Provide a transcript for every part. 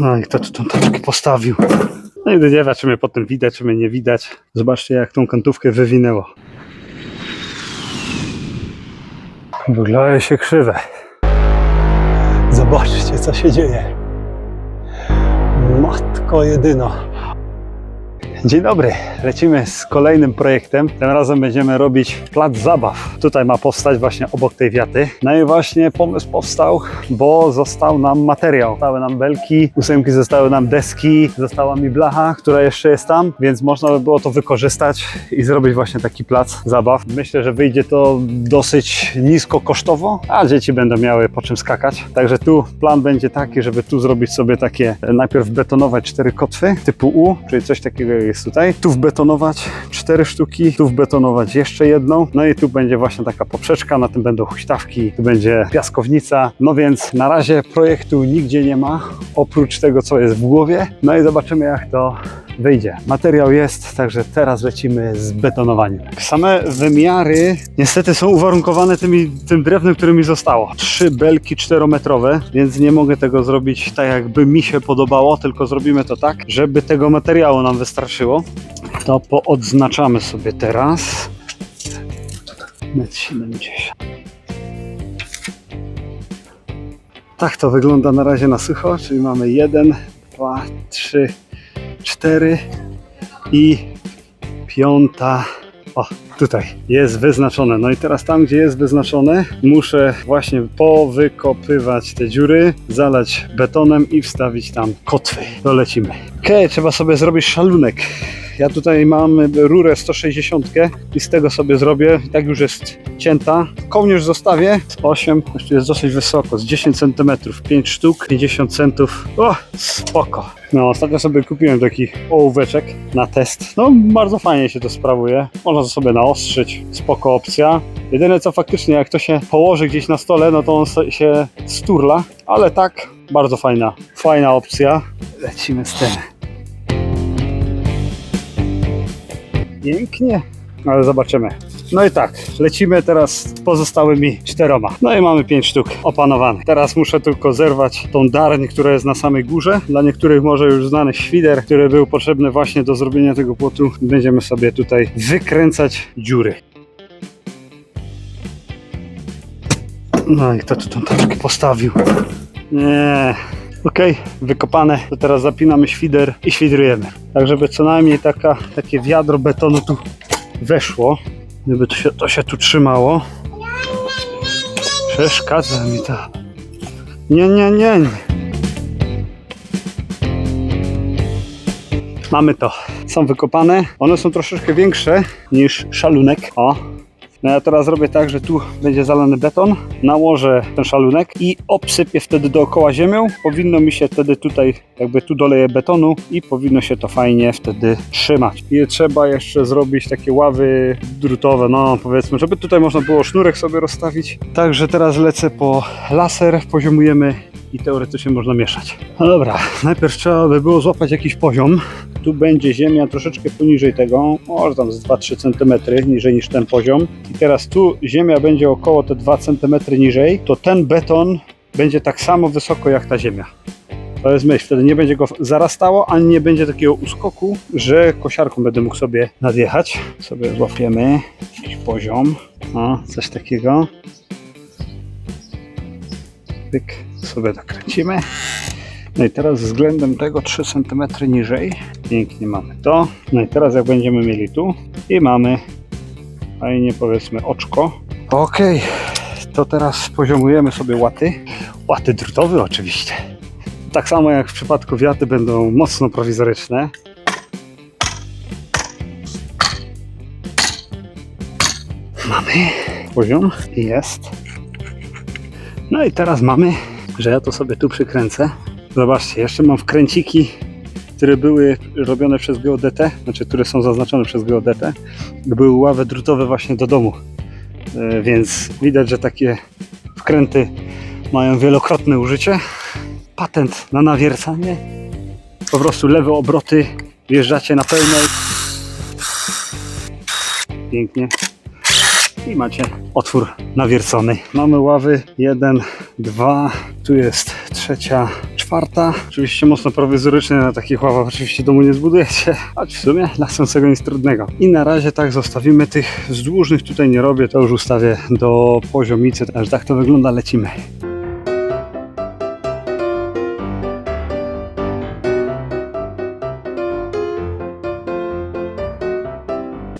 No i kto tu tą taczkę postawił? No i nie wiem, czy mnie potem widać, czy mnie nie widać. Zobaczcie, jak tą kantówkę wywinęło. Wygląda się krzywe. Zobaczcie, co się dzieje. Matko jedyna. Dzień dobry, lecimy z kolejnym projektem. Tym razem będziemy robić plac zabaw. Tutaj ma powstać właśnie obok tej wiaty. No i właśnie pomysł powstał, bo został nam materiał. Zostały nam belki, ósemki, zostały nam deski, została mi blacha, która jeszcze jest tam, więc można by było to wykorzystać i zrobić właśnie taki plac zabaw. Myślę, że wyjdzie to dosyć nisko kosztowo, a dzieci będą miały po czym skakać. Także tu plan będzie taki, żeby tu zrobić sobie takie, najpierw betonować cztery kotwy typu U, czyli coś takiego jest tutaj. Tu wbetonować cztery sztuki, tu wbetonować jeszcze jedną. No i tu będzie właśnie taka poprzeczka, na tym będą huśtawki, tu będzie piaskownica. No więc na razie projektu nigdzie nie ma, oprócz tego, co jest w głowie. No i zobaczymy, jak to wyjdzie. Materiał jest, także teraz lecimy z betonowaniem. Same wymiary niestety są uwarunkowane tymi, tym drewnem, które mi zostało. Trzy belki czterometrowe, więc nie mogę tego zrobić tak, jakby mi się podobało, tylko zrobimy to tak, żeby tego materiału nam wystarczyło. To poodznaczamy sobie teraz. 1,70 m. Tak to wygląda na razie na sucho, czyli mamy 1, 2, 3, 4 i piąta. O, tutaj jest wyznaczone. No i teraz tam, gdzie jest wyznaczone, muszę właśnie powykopywać te dziury, zalać betonem i wstawić tam kotwy. To lecimy. Okej, trzeba sobie zrobić szalunek. Ja tutaj mam rurę 160 i z tego sobie zrobię, tak już jest cięta. Kołnierz zostawię z 8, jeszcze jest dosyć wysoko, z 10 cm, 5 sztuk, 50 centów. O, spoko. No, ostatnio sobie kupiłem taki ołóweczek na test. No, bardzo fajnie się to sprawuje. Można to sobie naostrzyć, spoko opcja. Jedyne co faktycznie, jak to się położy gdzieś na stole, no to on się sturla, ale tak, bardzo fajna, fajna opcja. Lecimy z tym. Pięknie, ale zobaczymy. No i tak, lecimy teraz pozostałymi czteroma. No i mamy pięć sztuk opanowanych. Teraz muszę tylko zerwać tą darń, która jest na samej górze. Dla niektórych może już znany świder, który był potrzebny właśnie do zrobienia tego płotu. Będziemy sobie tutaj wykręcać dziury. No i kto tu tą taczkę postawił? Nie. Okej, wykopane. To teraz zapinamy świder i świdrujemy. Tak, żeby co najmniej taka, takie wiadro betonu tu weszło. Gdyby to się, to się tu trzymało. Przeszkadza mi to. Nie, nie, nie. nie. Mamy to. Są wykopane. One są troszeczkę większe niż szalunek. O. No ja teraz zrobię tak, że tu będzie zalany beton, nałożę ten szalunek i obsypię wtedy dookoła ziemią. Powinno mi się wtedy tutaj, jakby tu doleję betonu i powinno się to fajnie wtedy trzymać. I trzeba jeszcze zrobić takie ławy drutowe, no powiedzmy, żeby tutaj można było sznurek sobie rozstawić. Także teraz lecę po laser, poziomujemy i teoretycznie można mieszać. No dobra, najpierw trzeba by było złapać jakiś poziom. Tu będzie ziemia troszeczkę poniżej tego, może tam z 2-3 cm niżej niż ten poziom. I teraz tu ziemia będzie około te 2 cm niżej, to ten beton będzie tak samo wysoko jak ta ziemia. To jest myśl, wtedy nie będzie go zarastało, ani nie będzie takiego uskoku, że kosiarką będę mógł sobie nadjechać. Sobie złapiemy jakiś poziom, o, coś takiego. Pyk, sobie dokręcimy. No i teraz względem tego 3 cm niżej. Pięknie mamy to. No i teraz jak będziemy mieli tu i mamy fajnie powiedzmy oczko. Ok, to teraz poziomujemy sobie łaty. Łaty drutowe oczywiście. Tak samo jak w przypadku wiaty będą mocno prowizoryczne. Mamy poziom. Jest. No i teraz mamy, że ja to sobie tu przykręcę. Zobaczcie, jeszcze mam wkręciki, które były robione przez geodetę, znaczy które są zaznaczone przez geodetę. Były ławy drutowe właśnie do domu. E, Więc widać, że takie wkręty mają wielokrotne użycie. Patent na nawiercanie. Po prostu lewe obroty, wjeżdżacie na pełnej. Pięknie i macie otwór nawiercony. Mamy ławy 1, 2, tu jest trzecia, czwarta. Oczywiście mocno prowizoryczne na takich ławach oczywiście domu nie zbudujecie, choć w sumie dla chcącego nic trudnego. I na razie tak zostawimy tych wzdłużnych tutaj nie robię, to już ustawię do poziomicy, także tak to wygląda, lecimy.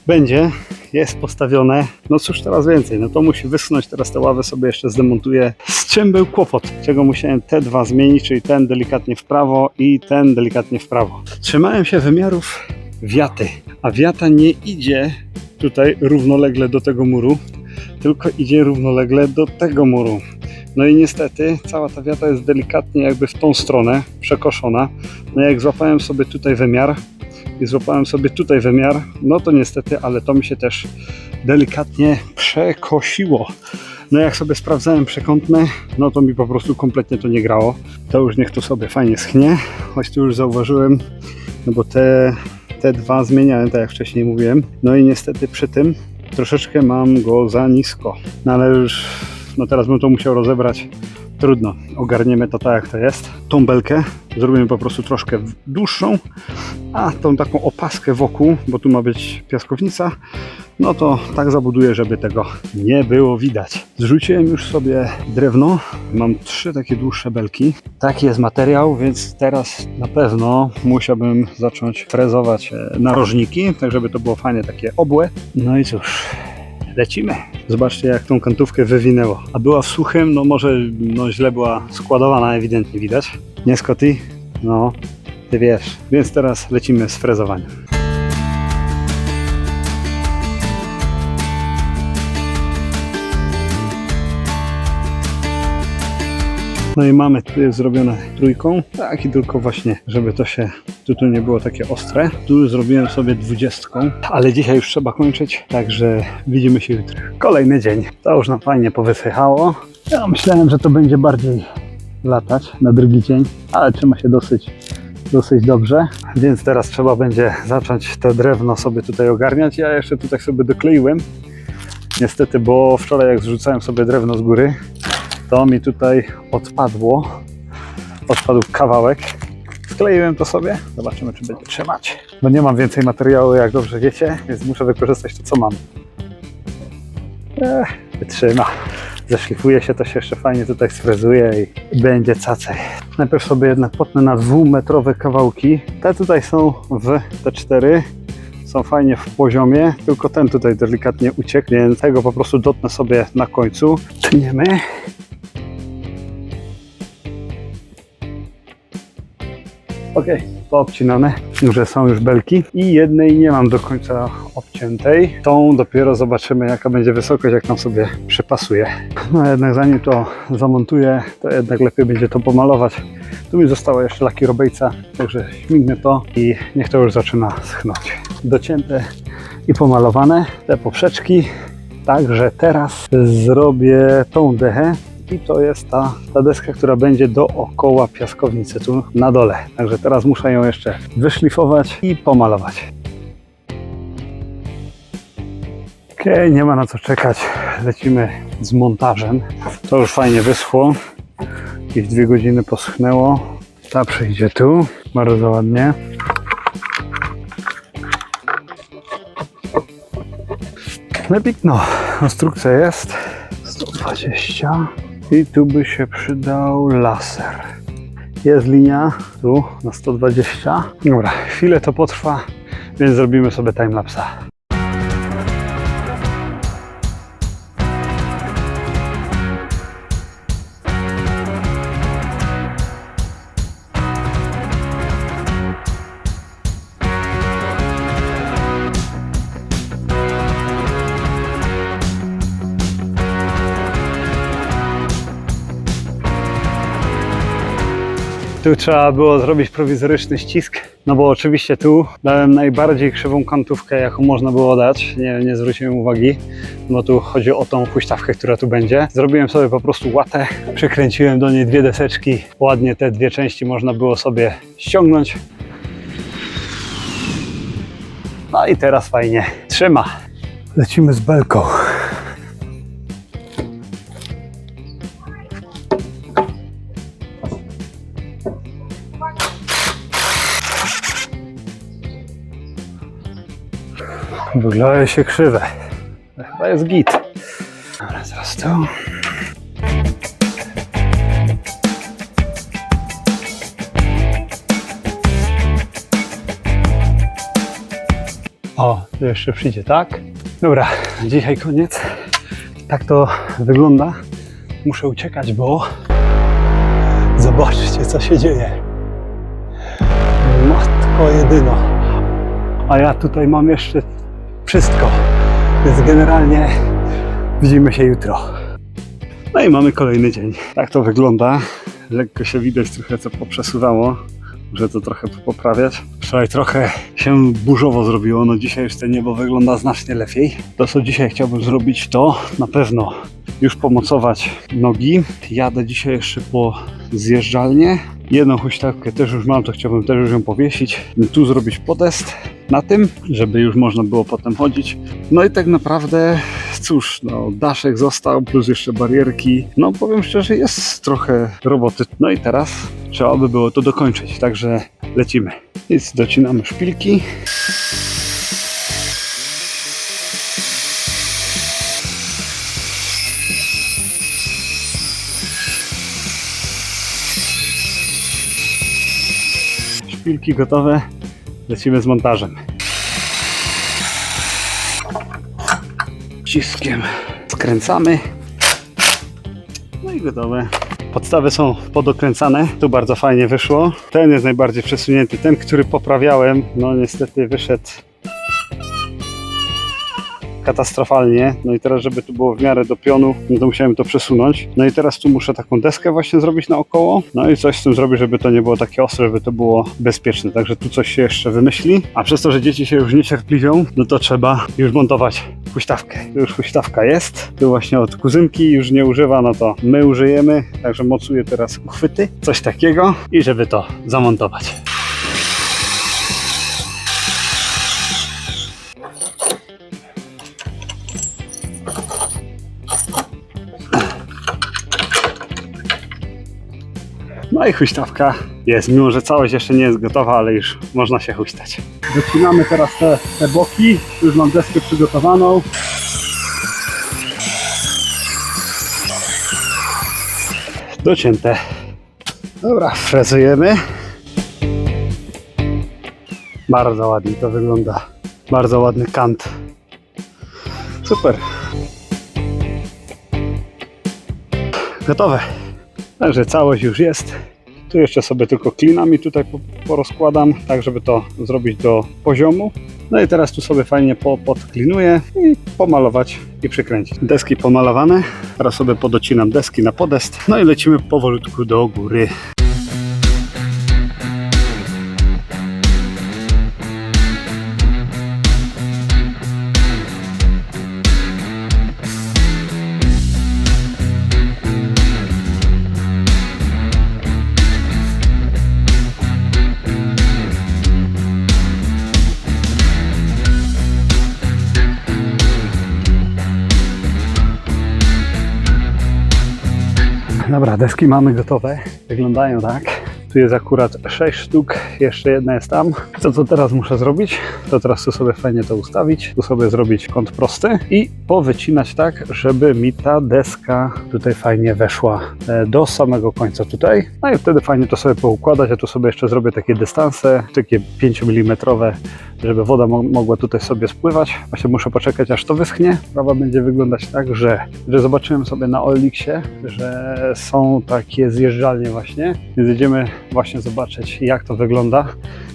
będzie, jest postawione. No cóż teraz więcej, no to musi wysunąć, teraz te ławy sobie jeszcze zdemontuję. Z czym był kłopot? Czego musiałem te dwa zmienić, czyli ten delikatnie w prawo i ten delikatnie w prawo. Trzymałem się wymiarów wiaty, a wiata nie idzie tutaj równolegle do tego muru, tylko idzie równolegle do tego muru. No i niestety cała ta wiata jest delikatnie jakby w tą stronę przekoszona. No jak złapałem sobie tutaj wymiar, i złapałem sobie tutaj wymiar, no to niestety, ale to mi się też delikatnie przekosiło. No jak sobie sprawdzałem przekątne, no to mi po prostu kompletnie to nie grało. To już niech to sobie fajnie schnie, choć tu już zauważyłem, no bo te, te dwa zmieniałem, tak jak wcześniej mówiłem. No i niestety przy tym troszeczkę mam go za nisko. No ale już, no teraz bym to musiał rozebrać. Trudno, ogarniemy to tak jak to jest. Tą belkę zrobimy po prostu troszkę dłuższą, a tą taką opaskę wokół, bo tu ma być piaskownica, no to tak zabuduję, żeby tego nie było widać. Zrzuciłem już sobie drewno, mam trzy takie dłuższe belki. Taki jest materiał, więc teraz na pewno musiałbym zacząć frezować e, narożniki, tak żeby to było fajnie takie obłe. No i cóż, lecimy. Zobaczcie, jak tą kantówkę wywinęło. A była w suchym, no może no źle była składowana, ewidentnie widać. Nie, Scotty? No, ty wiesz. Więc teraz lecimy z frezowaniem. No i mamy zrobione trójką, tak i tylko właśnie, żeby to się tu nie było takie ostre. Tu zrobiłem sobie dwudziestką, ale dzisiaj już trzeba kończyć, także widzimy się jutro. Kolejny dzień. To już nam fajnie powysychało. Ja myślałem, że to będzie bardziej latać na drugi dzień, ale trzyma się dosyć, dosyć dobrze. Więc teraz trzeba będzie zacząć to drewno sobie tutaj ogarniać. Ja jeszcze tutaj sobie dokleiłem. Niestety, bo wczoraj jak zrzucałem sobie drewno z góry, to mi tutaj odpadło. Odpadł kawałek. Skleiłem to sobie. Zobaczymy, czy będzie trzymać. No nie mam więcej materiału, jak dobrze wiecie, więc muszę wykorzystać to, co mam. Ech, wytrzyma. Zeszlifuje się, to się jeszcze fajnie tutaj sfrezuje i będzie cacej. Najpierw sobie jednak potnę na dwumetrowe kawałki. Te tutaj są w T4 są fajnie w poziomie, tylko ten tutaj delikatnie uciekł, więc tego po prostu dotnę sobie na końcu. Tniemy. Ok, poobcinane, że są już belki i jednej nie mam do końca obciętej. Tą dopiero zobaczymy jaka będzie wysokość, jak tam sobie przypasuje. No jednak zanim to zamontuję, to jednak lepiej będzie to pomalować. Tu mi została jeszcze lakierobejca, także śmignę to i niech to już zaczyna schnąć. Docięte i pomalowane te poprzeczki. Także teraz zrobię tą dechę i to jest ta, ta deska, która będzie dookoła piaskownicy tu na dole. Także teraz muszę ją jeszcze wyszlifować i pomalować. Ok, nie ma na co czekać. Lecimy z montażem. To już fajnie wyschło. Jakieś dwie godziny poschnęło. Ta przyjdzie tu. Bardzo ładnie. No, konstrukcja jest 120 i tu by się przydał laser. Jest linia tu na 120. Dobra, chwilę to potrwa, więc zrobimy sobie timelapsa. Tu trzeba było zrobić prowizoryczny ścisk, no bo oczywiście tu dałem najbardziej krzywą kantówkę, jaką można było dać. Nie, nie zwróciłem uwagi, bo tu chodzi o tą huśtawkę, która tu będzie. Zrobiłem sobie po prostu łatę, przykręciłem do niej dwie deseczki. Ładnie te dwie części można było sobie ściągnąć. No i teraz fajnie trzyma. Lecimy z belką. Wygląda się krzywe. Chyba jest git. Dobra, teraz tu. O, to jeszcze przyjdzie, tak? Dobra, dzisiaj koniec. Tak to wygląda. Muszę uciekać, bo zobaczcie, co się dzieje. Matko jedyno. A ja tutaj mam jeszcze wszystko. Więc generalnie widzimy się jutro. No i mamy kolejny dzień. Tak to wygląda. Lekko się widać trochę co poprzesuwało. Muszę to trochę poprawiać. Wczoraj trochę się burzowo zrobiło, no dzisiaj już to niebo wygląda znacznie lepiej. To co dzisiaj chciałbym zrobić to na pewno już pomocować nogi. Jadę dzisiaj jeszcze po zjeżdżalnię. Jedną huśtawkę też już mam, to chciałbym też już ją powiesić. Tu zrobić podest na tym, żeby już można było potem chodzić. No i tak naprawdę, cóż, no, daszek został, plus jeszcze barierki. No powiem szczerze, jest trochę roboty. No i teraz trzeba by było to dokończyć, także lecimy. Więc docinamy szpilki. Szpilki gotowe, lecimy z montażem. Ciskiem skręcamy. No i gotowe. Podstawy są podokręcane, tu bardzo fajnie wyszło. Ten jest najbardziej przesunięty, ten, który poprawiałem, no niestety wyszedł katastrofalnie. No i teraz, żeby tu było w miarę do pionu, no to musiałem to przesunąć. No i teraz tu muszę taką deskę właśnie zrobić naokoło. No i coś z tym zrobić, żeby to nie było takie ostre, żeby to było bezpieczne. Także tu coś się jeszcze wymyśli. A przez to, że dzieci się już niecierpliwią, no to trzeba już montować huśtawkę. Tu już huśtawka jest. Tu właśnie od kuzynki już nie używa, no to my użyjemy. Także mocuję teraz uchwyty, coś takiego i żeby to zamontować. No i huśtawka jest, mimo że całość jeszcze nie jest gotowa, ale już można się huśtać. Docinamy teraz te, te boki, już mam deskę przygotowaną. Docięte. Dobra, frezujemy. Bardzo ładnie to wygląda. Bardzo ładny kant. Super. Gotowe. Także całość już jest. Tu jeszcze sobie tylko klinami tutaj po- porozkładam, tak żeby to zrobić do poziomu. No i teraz tu sobie fajnie po, podklinuję i pomalować i przykręcić. Deski pomalowane. Teraz sobie podocinam deski na podest. No i lecimy powolutku do góry. Deski mamy gotowe. Wyglądają tak. Tu jest akurat 6 sztuk, jeszcze jedna jest tam. To co teraz muszę zrobić, to teraz tu sobie fajnie to ustawić, tu sobie zrobić kąt prosty i powycinać tak, żeby mi ta deska tutaj fajnie weszła e, do samego końca tutaj. No i wtedy fajnie to sobie poukładać, a tu sobie jeszcze zrobię takie dystanse, takie 5 mm, żeby woda mo- mogła tutaj sobie spływać. Właśnie muszę poczekać aż to wyschnie. Sprawa będzie wyglądać tak, że, że zobaczyłem sobie na Olixie, że są takie zjeżdżalnie właśnie, więc jedziemy właśnie zobaczyć jak to wygląda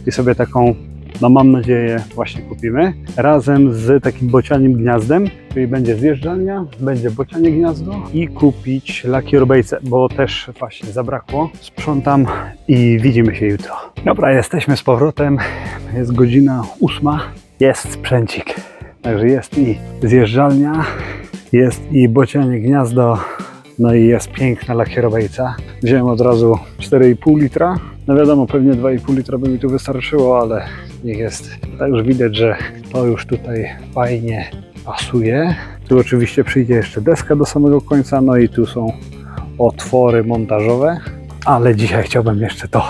i sobie taką no mam nadzieję właśnie kupimy, razem z takim bocianim gniazdem, czyli będzie zjeżdżalnia, będzie bocianie gniazdo i kupić lakierbejce, bo też właśnie zabrakło. Sprzątam i widzimy się jutro. Dobra, jesteśmy z powrotem, jest godzina ósma, jest sprzęcik, także jest i zjeżdżalnia, jest i bocianie gniazdo, no i jest piękna lakierowejca. Wziąłem od razu 4,5 litra. No wiadomo, pewnie 2,5 litra by mi tu wystarczyło, ale niech jest. Także widać, że to już tutaj fajnie pasuje. Tu oczywiście przyjdzie jeszcze deska do samego końca, no i tu są otwory montażowe. Ale dzisiaj chciałbym jeszcze to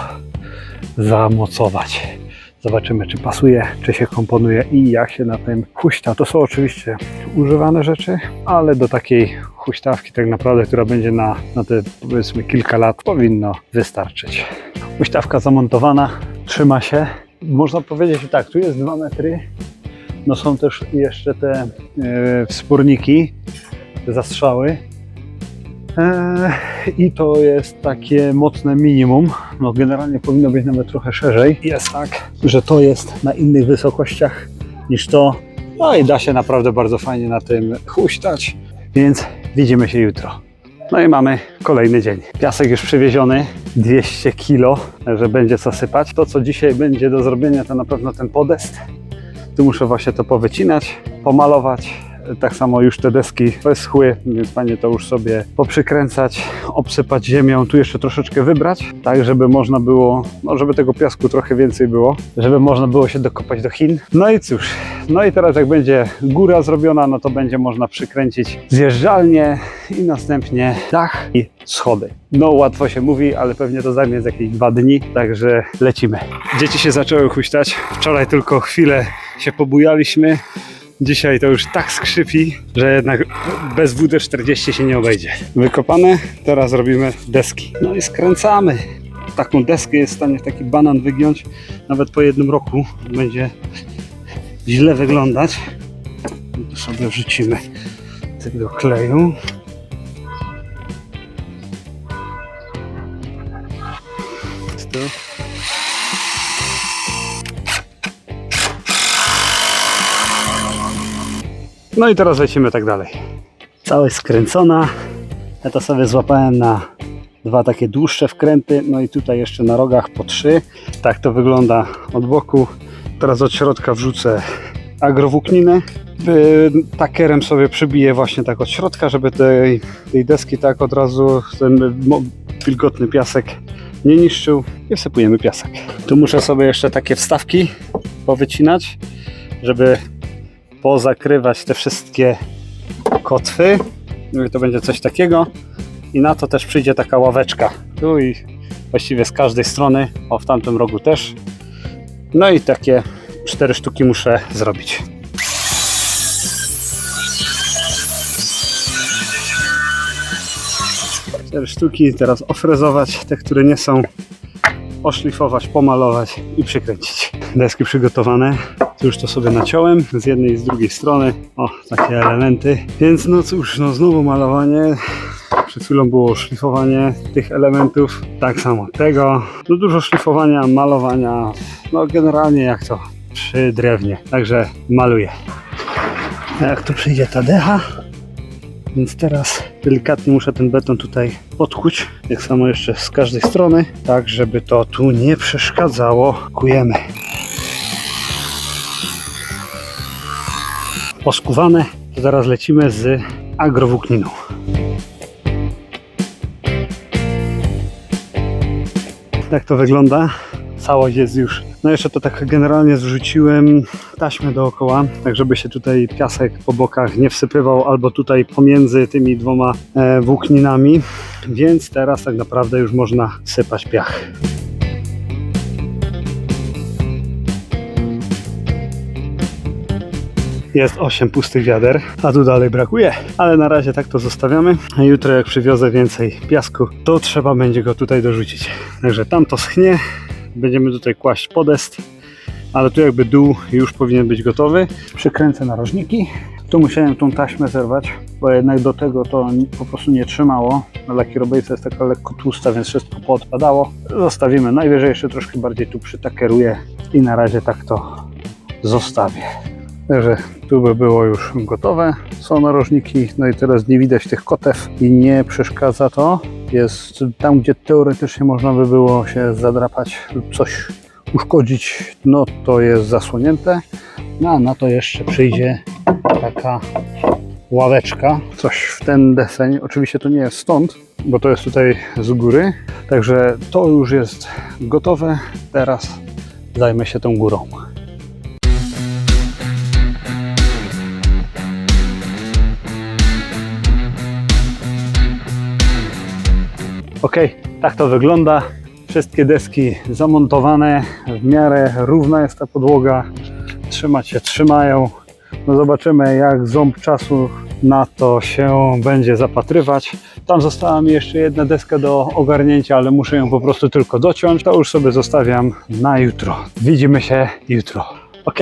zamocować. Zobaczymy, czy pasuje, czy się komponuje i jak się na tym huśta. To są oczywiście używane rzeczy, ale do takiej huśtawki tak naprawdę, która będzie na, na te powiedzmy kilka lat, powinno wystarczyć. Huśtawka zamontowana, trzyma się. Można powiedzieć, że tak, tu jest 2 metry. No są też jeszcze te e, wsporniki, te zastrzały. E, I to jest takie mocne minimum. No generalnie powinno być nawet trochę szerzej. Jest tak, że to jest na innych wysokościach niż to. No i da się naprawdę bardzo fajnie na tym huśtać. Więc widzimy się jutro. No i mamy kolejny dzień. Piasek już przywieziony, 200 kg, że będzie co sypać. To, co dzisiaj będzie do zrobienia, to na pewno ten podest. Tu muszę właśnie to powycinać, pomalować. Tak samo już te deski wyschły, więc fajnie to już sobie poprzykręcać, obsypać ziemią, tu jeszcze troszeczkę wybrać, tak żeby można było, no żeby tego piasku trochę więcej było, żeby można było się dokopać do Chin. No i cóż, no i teraz jak będzie góra zrobiona, no to będzie można przykręcić zjeżdżalnię i następnie dach i schody. No łatwo się mówi, ale pewnie to zajmie z jakieś dwa dni, także lecimy. Dzieci się zaczęły huśtać, wczoraj tylko chwilę się pobujaliśmy, Dzisiaj to już tak skrzypi, że jednak bez WD-40 się nie obejdzie. Wykopane, teraz robimy deski. No i skręcamy. Taką deskę jest w stanie taki banan wygiąć nawet po jednym roku. Będzie źle wyglądać. To sobie wrzucimy tego kleju. Tu. No i teraz lecimy tak dalej. Całość skręcona. Ja to sobie złapałem na dwa takie dłuższe wkręty. No i tutaj jeszcze na rogach po trzy. Tak to wygląda od boku. Teraz od środka wrzucę agrowłókninę. Y, Takerem sobie przybiję właśnie tak od środka, żeby tej, tej deski tak od razu ten wilgotny piasek nie niszczył i wsypujemy piasek. Tu muszę sobie jeszcze takie wstawki powycinać, żeby pozakrywać te wszystkie kotwy. No i to będzie coś takiego. I na to też przyjdzie taka ławeczka. Tu i właściwie z każdej strony, o w tamtym rogu też. No i takie cztery sztuki muszę zrobić. Cztery sztuki, teraz ofrezować te, które nie są, oszlifować, pomalować i przykręcić. Deski przygotowane, już to sobie naciąłem z jednej i z drugiej strony. O, takie elementy. Więc no cóż, no znowu malowanie. Przed chwilą było szlifowanie tych elementów. Tak samo tego. No dużo szlifowania, malowania. No generalnie jak to przy drewnie. Także maluję. A jak tu przyjdzie ta decha, więc teraz delikatnie muszę ten beton tutaj podkuć. Tak samo jeszcze z każdej strony, tak żeby to tu nie przeszkadzało. Kujemy. poskuwane, to zaraz lecimy z agrowłókniną. Tak to wygląda. Całość jest już. No jeszcze to tak generalnie zrzuciłem taśmę dookoła, tak żeby się tutaj piasek po bokach nie wsypywał, albo tutaj pomiędzy tymi dwoma e, włókninami. Więc teraz tak naprawdę już można sypać piach. Jest 8 pustych wiader, a tu dalej brakuje. Ale na razie tak to zostawiamy. A jutro jak przywiozę więcej piasku, to trzeba będzie go tutaj dorzucić. Także tam to schnie. Będziemy tutaj kłaść podest. Ale tu jakby dół już powinien być gotowy. Przykręcę narożniki. Tu musiałem tą taśmę zerwać, bo jednak do tego to po prostu nie trzymało. Lakierobejca jest taka lekko tłusta, więc wszystko poodpadało. Zostawimy. Najwyżej jeszcze troszkę bardziej tu przytakeruję i na razie tak to zostawię. Także tu by było już gotowe. Są narożniki, no i teraz nie widać tych kotew i nie przeszkadza to. Jest tam, gdzie teoretycznie można by było się zadrapać lub coś uszkodzić, no to jest zasłonięte. No a na to jeszcze przyjdzie taka ławeczka, coś w ten deseń. Oczywiście to nie jest stąd, bo to jest tutaj z góry. Także to już jest gotowe. Teraz zajmę się tą górą. Ok, tak to wygląda. Wszystkie deski zamontowane, w miarę równa jest ta podłoga, trzymać się trzymają. No zobaczymy jak ząb czasu na to się będzie zapatrywać. Tam została mi jeszcze jedna deska do ogarnięcia, ale muszę ją po prostu tylko dociąć. To już sobie zostawiam na jutro. Widzimy się jutro. Ok,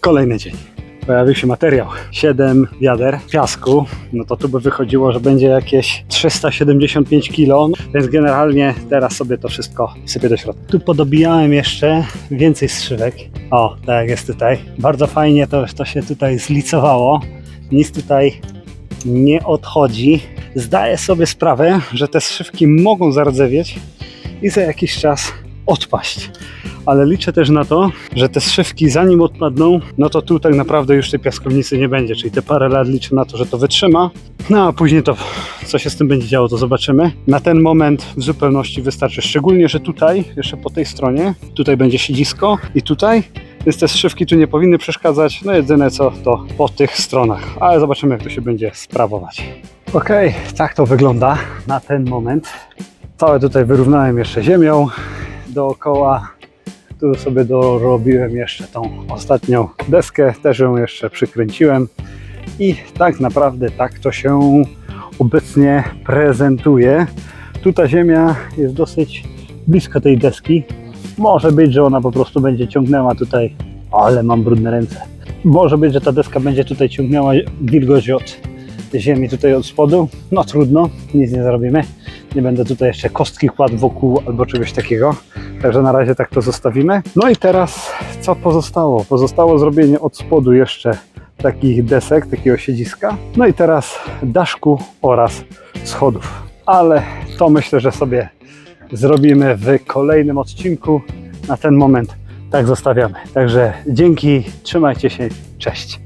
kolejny dzień. Pojawił się materiał. 7 wiader piasku. No to tu by wychodziło, że będzie jakieś 375 kg. Więc generalnie teraz sobie to wszystko sypię do środka. Tu podobijałem jeszcze więcej strzywek. O, tak jak jest tutaj. Bardzo fajnie to, to się tutaj zlicowało. Nic tutaj nie odchodzi. Zdaję sobie sprawę, że te szywki mogą zardzewieć i za jakiś czas odpaść. Ale liczę też na to, że te szywki zanim odpadną, no to tu tak naprawdę już tej piaskownicy nie będzie. Czyli te parę lat liczę na to, że to wytrzyma. No a później to, co się z tym będzie działo, to zobaczymy. Na ten moment w zupełności wystarczy. Szczególnie, że tutaj, jeszcze po tej stronie, tutaj będzie siedzisko i tutaj więc te szywki tu nie powinny przeszkadzać. No jedyne co to po tych stronach, ale zobaczymy jak to się będzie sprawować. Ok, tak to wygląda na ten moment. Całe tutaj wyrównałem jeszcze ziemią dookoła. Tu sobie dorobiłem jeszcze tą ostatnią deskę, też ją jeszcze przykręciłem. I tak naprawdę tak to się obecnie prezentuje. Tu ta ziemia jest dosyć blisko tej deski, może być, że ona po prostu będzie ciągnęła tutaj, ale mam brudne ręce. Może być, że ta deska będzie tutaj ciągnęła wilgoć od ziemi tutaj od spodu. No trudno, nic nie zrobimy. Nie będę tutaj jeszcze kostki kładł wokół albo czegoś takiego. Także na razie tak to zostawimy. No i teraz co pozostało? Pozostało zrobienie od spodu jeszcze takich desek, takiego siedziska. No i teraz daszku oraz schodów. Ale to myślę, że sobie zrobimy w kolejnym odcinku. Na ten moment tak zostawiamy. Także dzięki, trzymajcie się, cześć.